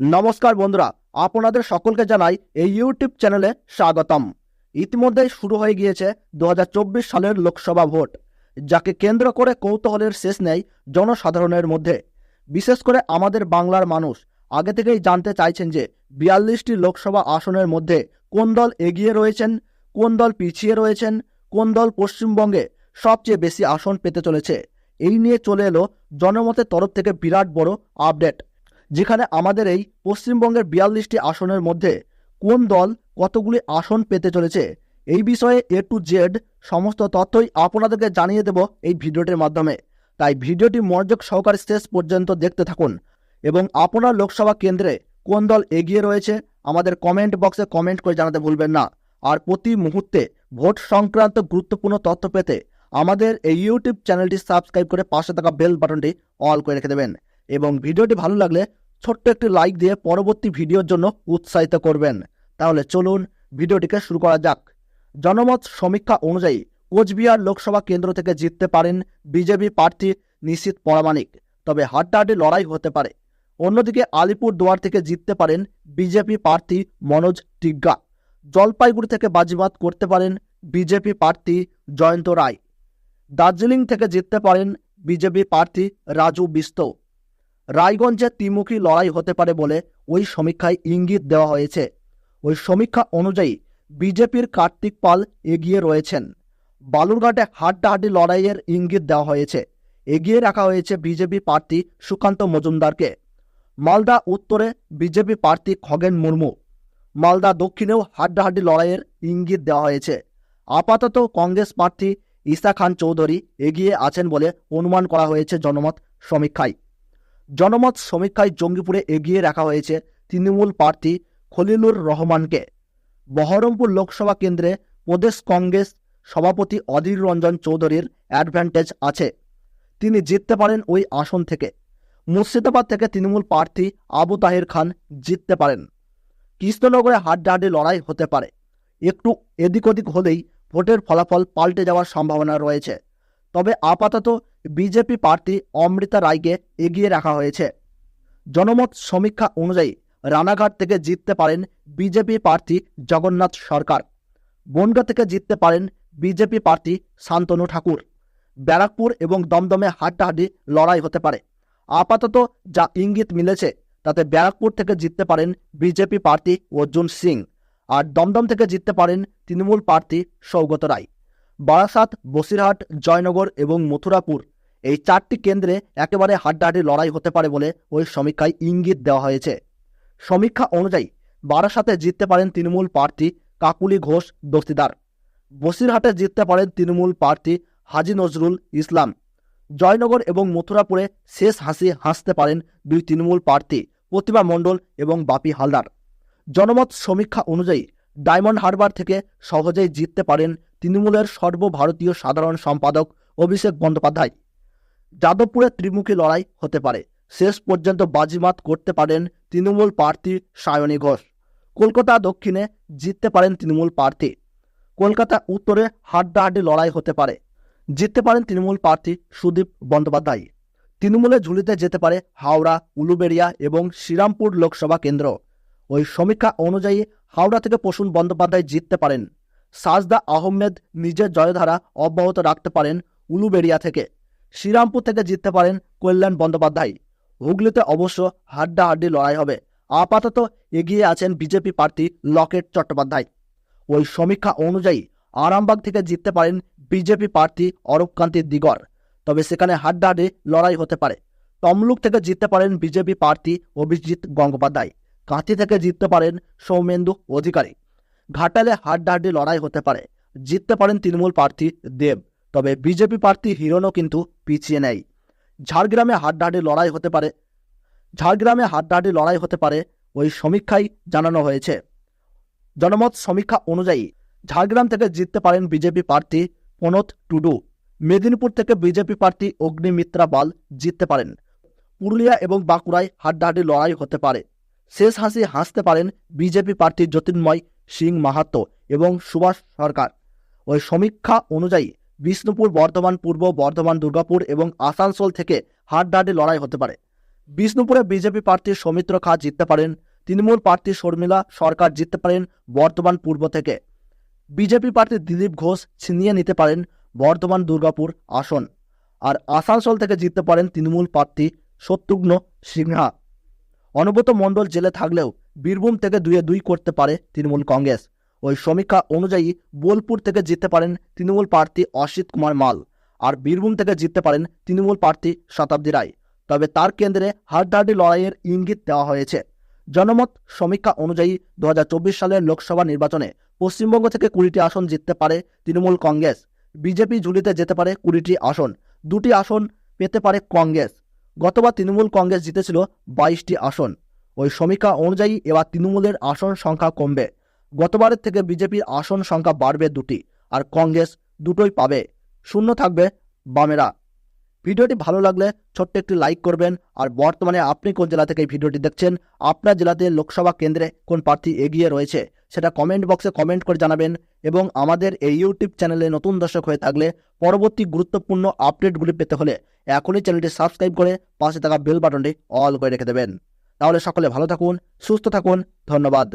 নমস্কার বন্ধুরা, আপনাদের সকলকে জানাই এই ইউটিউব চ্যানেলে স্বাগতম। ইতিমধ্যেই শুরু হয়ে গিয়েছে দু হাজার চব্বিশ সালের লোকসভা ভোট, যাকে কেন্দ্র করে কৌতূহলের শেষ নেই জনসাধারণের মধ্যে। বিশেষ করে আমাদের বাংলার মানুষ আগে থেকেই জানতে চাইছেন যে বিয়াল্লিশটি লোকসভা আসনের মধ্যে কোন দল এগিয়ে রয়েছেন, কোন দল পিছিয়ে রয়েছেন, কোন দল পশ্চিমবঙ্গে সবচেয়ে বেশি আসন পেতে চলেছে। এই নিয়ে চলে এলো জনমতের তরফ থেকে বিরাট বড় আপডেট। যেখানে আমাদের এই পশ্চিমবঙ্গের বিয়াল্লিশটি আসনের মধ্যে কোন দল কতগুলি আসন পেতে চলেছে? এই বিষয়ে এ টু জেড সমস্ত তথ্যই আপনাদেরকে জানিয়ে দেব এই ভিডিওটির মাধ্যমে। তাই ভিডিওটি মনোযোগ সহকারে শেষ পর্যন্ত দেখতে থাকুন। এবং আপনার লোকসভা কেন্দ্রে কোন দল এগিয়ে রয়েছে, আমাদের কমেন্ট বক্সে কমেন্ট করে জানাতে ভুলবেন না। আর প্রতি মুহূর্তে ভোট সংক্রান্ত গুরুত্বপূর্ণ তথ্য পেতে আমাদের এই ইউটিউব চ্যানেলটি সাবস্ক্রাইব করে পাশে থাকা বেল বাটনটি অল করে রেখে দেবেন। এবং ভিডিওটি ভালো লাগলে ছোট্ট একটি লাইক দিয়ে পরবর্তী ভিডিওর জন্য উৎসাহিত করবেন। তাহলে চলুন ভিডিওটিকে শুরু করা যাক। জনমত সমীক্ষা অনুযায়ী কোচবিহার লোকসভা কেন্দ্র থেকে জিততে পারেন বিজেপি প্রার্থী নিশ্চিত পরামানিক তবে হাড্ডাহাড্ডি লড়াই হতে পারে। অন্যদিকে আলিপুর দুয়ার থেকে জিততে পারেন বিজেপি প্রার্থী মনোজ টিগ্গা। জলপাইগুড়ি থেকে বাজিমাত করতে পারেন বিজেপি প্রার্থী জয়ন্ত রায়। দার্জিলিং থেকে জিততে পারেন বিজেপি প্রার্থী রাজু বিস্ত। রায়গঞ্জে ত্রিমুখী লড়াই হতে পারে বলে ওই সমীক্ষায় ইঙ্গিত দেওয়া হয়েছে। ওই সমীক্ষা অনুযায়ী বিজেপির কার্তিক পাল এগিয়ে রয়েছেন। বালুরঘাটে হাড্ডাহাড্ডি লড়াইয়ের ইঙ্গিত দেওয়া হয়েছে। এগিয়ে রাখা হয়েছে বিজেপি প্রার্থী সুকান্ত মজুমদারকে। মালদা উত্তরে বিজেপি প্রার্থী খগেন মুর্মু। মালদা দক্ষিণেও হাড্ডাহাড্ডি লড়াইয়ের ইঙ্গিত দেওয়া হয়েছে। আপাতত কংগ্রেস প্রার্থী ঈসা খান চৌধুরী এগিয়ে আছেন বলে অনুমান করা হয়েছে জনমত সমীক্ষায়। জনমত সমীক্ষায় জঙ্গিপুরে এগিয়ে রাখা হয়েছে তৃণমূল প্রার্থী খলিলুর রহমানকে। বহরমপুর লোকসভা কেন্দ্রে প্রদেশ কংগ্রেস সভাপতি অধীর রঞ্জন চৌধুরীর অ্যাডভান্টেজ আছে। তিনি জিততে পারেন ওই আসন থেকে। মুর্শিদাবাদ থেকে তৃণমূল প্রার্থী আবু তাহির খান জিততে পারেন। কৃষ্ণনগরে হাড্ডাহাড্ডি লড়াই হতে পারে। একটু এদিক ওদিক হলেই ভোটের ফলাফল পাল্টে যাওয়ার সম্ভাবনা রয়েছে। তবে আপাতত বিজেপি প্রার্থী অমৃতা রায়কে এগিয়ে রাখা হয়েছে। জনমত সমীক্ষা অনুযায়ী রানাঘাট থেকে জিততে পারেন বিজেপি প্রার্থী জগন্নাথ সরকার। বনগা থেকে জিততে পারেন বিজেপি প্রার্থী শান্তনু ঠাকুর। ব্যারাকপুর এবং দমদমে হাড্ডাহাড্ডি লড়াই হতে পারে। আপাতত যা ইঙ্গিত মিলেছে, তাতে ব্যারাকপুর থেকে জিততে পারেন বিজেপি প্রার্থী অর্জুন সিং। আর দমদম থেকে জিততে পারেন তৃণমূল প্রার্থী সৌগত রায়। বারাসাত, বসিরহাট, জয়নগর এবং মথুরাপুর। এই চারটি কেন্দ্রে একেবারে হাড্ডাহাড্ডি লড়াই হতে পারে বলে ওই সমীক্ষায় ইঙ্গিত দেওয়া হয়েছে। সমীক্ষা অনুযায়ী বারাসাতে জিততে পারেন তৃণমূল প্রার্থী কাকুলি ঘোষ দস্তিদার। বসিরহাটে জিততে পারেন তৃণমূল প্রার্থী হাজি নজরুল ইসলাম। জয়নগর এবং মথুরাপুরে শেষ হাসি হাসতে পারেন দুই তৃণমূল প্রার্থী প্রতিভা মণ্ডল এবং বাপি হালদার। জনমত সমীক্ষা অনুযায়ী ডায়মন্ড হারবার থেকে সহজেই জিততে পারেন তৃণমূলের সর্বভারতীয় সাধারণ সম্পাদক অভিষেক বন্দ্যোপাধ্যায়। যাদবপুরে ত্রিমুখী লড়াই হতে পারে। শেষ পর্যন্ত বাজিমাত করতে পারেন তৃণমূল প্রার্থী সায়নী ঘোষ। কলকাতা দক্ষিণে জিততে পারেন তৃণমূল প্রার্থী। কলকাতা উত্তরে হাড্ডাহাড্ডি লড়াই হতে পারে। জিততে পারেন তৃণমূল প্রার্থী সুদীপ বন্দ্যোপাধ্যায়। তৃণমূলে ঝুলিতে যেতে পারে হাওড়া, উলুবেড়িয়া এবং শ্রীরামপুর লোকসভা কেন্দ্র। ওই সমীক্ষা অনুযায়ী হাওড়া থেকে প্রসূন বন্দ্যোপাধ্যায় জিততে পারেন। সাজদা আহমেদ নিজের জয়ধারা অব্যাহত রাখতে পারেন উলুবেড়িয়া থেকে। শ্রীরামপুর থেকে জিততে পারেন কল্যাণ বন্দ্যোপাধ্যায়। হুগলিতে অবশ্য হাড্ডাহাড্ডি লড়াই হবে। আপাতত এগিয়ে আছেন বিজেপি প্রার্থী লকেট চট্টোপাধ্যায়। ওই সমীক্ষা অনুযায়ী আরামবাগ থেকে জিততে পারেন বিজেপি প্রার্থী অরূপকান্তি দিগর। তবে সেখানে হাড্ডাহাড্ডি লড়াই হতে পারে। তমলুক থেকে জিততে পারেন বিজেপি প্রার্থী অভিজিৎ গঙ্গোপাধ্যায়। কাঁথি থেকে জিততে পারেন সৌমেন্দু অধিকারী। ঘাটালে হাড্ডাহাড্ডি লড়াই হতে পারে। জিততে পারেন তৃণমূল প্রার্থী দেব, তবে বিজেপি প্রার্থী হিরণও কিন্তু পিছিয়ে নেয় ঝাড়গ্রামে হাড্ডাহাড্ডি লড়াই হতে পারে ঝাড়গ্রামে হাড্ডাহাড্ডি লড়াই হতে পারে ওই সমীক্ষায় জানানো হয়েছে। জনমত সমীক্ষা অনুযায়ী ঝাড়গ্রাম থেকে জিততে পারেন বিজেপি প্রার্থী প্রণত টুডু। মেদিনীপুর থেকে বিজেপি প্রার্থী অগ্নিমিত্রা পাল জিততে পারেন। পুরুলিয়া এবং বাঁকুড়ায় হাড্ডাহাড্ডি লড়াই হতে পারে। শেষ হাসি হাসতে পারেন বিজেপি প্রার্থী জ্যোতির্ময় সিং মাহাতো এবং সুভাষ সরকার। ওই সমীক্ষা অনুযায়ী বিষ্ণুপুর বর্ধমান, পূর্ব বর্ধমান, দুর্গাপুর এবং আসানসোল থেকে হাড্ডাহাড্ডি লড়াই হতে পারে। বিষ্ণুপুরে বিজেপি প্রার্থী সৌমিত্র খা জিততে পারেন, তৃণমূল প্রার্থী শর্মিলা সরকার জিততে পারেন বর্ধমান, পূর্ব থেকে। বিজেপি প্রার্থী দিলীপ ঘোষ ছিনিয়ে নিতে পারেন বর্ধমান, দুর্গাপুর আসন। আর আসানসোল থেকে জিততে পারেন তৃণমূল প্রার্থী শত্রুঘ্ন সিনহা। অনুব্রত মণ্ডল জেলে থাকলেও বীরভূম থেকে দুয়ে দুই করতে পারে তৃণমূল কংগ্রেস। ওই সমীক্ষা অনুযায়ী বোলপুর থেকে জিততে পারেন তৃণমূল প্রার্থী অসিত কুমার মাল আর বীরভূম থেকে জিততে পারেন তৃণমূল প্রার্থী শতাব্দী রায়। তবে তার কেন্দ্রে হাড্ডাহাড্ডি লড়াইয়ের ইঙ্গিত দেওয়া হয়েছে। জনমত সমীক্ষা অনুযায়ী দু হাজার চব্বিশ সালের লোকসভা নির্বাচনে পশ্চিমবঙ্গ থেকে কুড়িটি আসন জিততে পারে তৃণমূল কংগ্রেস। বিজেপি ঝুলিতে যেতে পারে কুড়িটি আসন। দুটি আসন পেতে পারে কংগ্রেস। গতবার তৃণমূল কংগ্রেস জিতেছিল বাইশটি আসন। ওই সমীক্ষা অনুযায়ী এবার তৃণমূলের আসন সংখ্যা কমবে। গতবারের থেকে বিজেপির আসন সংখ্যা বাড়বে দুটি আর কংগ্রেস দুটোই পাবে। শূন্য থাকবে বামেরা। ভিডিওটি ভালো লাগলে ছোট্ট একটি লাইক করবেন আর বর্তমানে আপনি কোন জেলা থেকে এই ভিডিওটি দেখছেন, আপনার জেলাতে লোকসভা কেন্দ্রে কোন প্রার্থী এগিয়ে রয়েছে? সেটা কমেন্ট বক্সে কমেন্ট করে জানাবেন এবং আমাদের এই ইউটিউব চ্যানেলে নতুন দর্শক হয়ে থাকলে পরবর্তী গুরুত্বপূর্ণ আপডেটগুলি পেতে হলে এখনই চ্যানেলটি সাবস্ক্রাইব করে পাশে থাকা বেল বাটনটি অল করে রেখে দেবেন। তাহলে সকলে ভালো থাকুন, সুস্থ থাকুন, ধন্যবাদ।